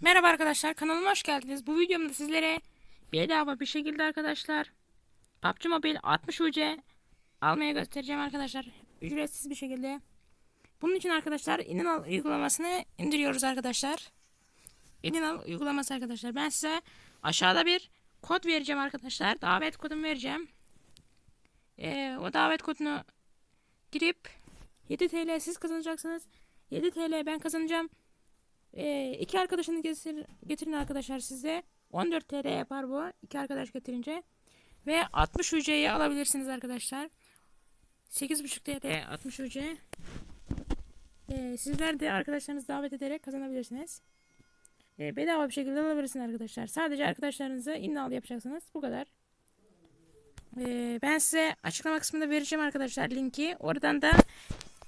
Merhaba arkadaşlar kanalıma hoş geldiniz. Bu videomda sizlere bedava bir şekilde arkadaşlar PUBG Mobile 60 UC almaya göstereceğim arkadaşlar. Ücretsiz bir şekilde. Bunun için arkadaşlar İninal uygulamasını indiriyoruz arkadaşlar. İninal uygulaması arkadaşlar. Ben size aşağıda bir kod vereceğim arkadaşlar. Davet kodumu vereceğim. Ee, o davet kodunu girip 7 TL siz kazanacaksınız. 7 TL ben kazanacağım. Ee, iki arkadaşını getir, getirin arkadaşlar size. 14 TL yapar bu. iki arkadaş getirince. Ve 60 UC'yi alabilirsiniz arkadaşlar. 8,5 TL 60 UC. Ee, sizler de arkadaşlarınızı davet ederek kazanabilirsiniz. Ee, bedava bir şekilde alabilirsiniz arkadaşlar. Sadece arkadaşlarınızı innal yapacaksınız. Bu kadar. Ee, ben size açıklama kısmında vereceğim arkadaşlar linki. Oradan da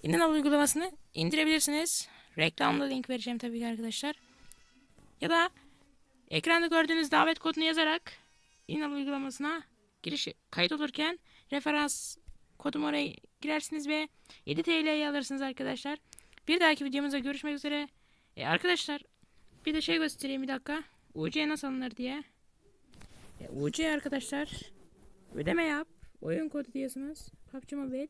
innal uygulamasını indirebilirsiniz. Reklamlı link vereceğim tabii ki arkadaşlar. Ya da ekranda gördüğünüz davet kodunu yazarak İnal uygulamasına giriş kayıt olurken referans kodum oraya girersiniz ve 7 TL'yi alırsınız arkadaşlar. Bir dahaki videomuzda görüşmek üzere. E, arkadaşlar bir de şey göstereyim bir dakika. UC nasıl alınır diye. E, UC arkadaşlar ödeme yap. Oyun kodu diyorsunuz. PUBG Mobile.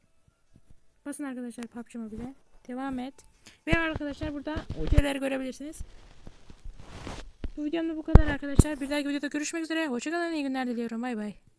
Basın arkadaşlar PUBG Mobile. Devam et. Ve arkadaşlar burada UC'leri görebilirsiniz. Bu videomda bu kadar arkadaşlar. Bir dahaki videoda görüşmek üzere. Hoşçakalın. iyi günler diliyorum. Bay bay.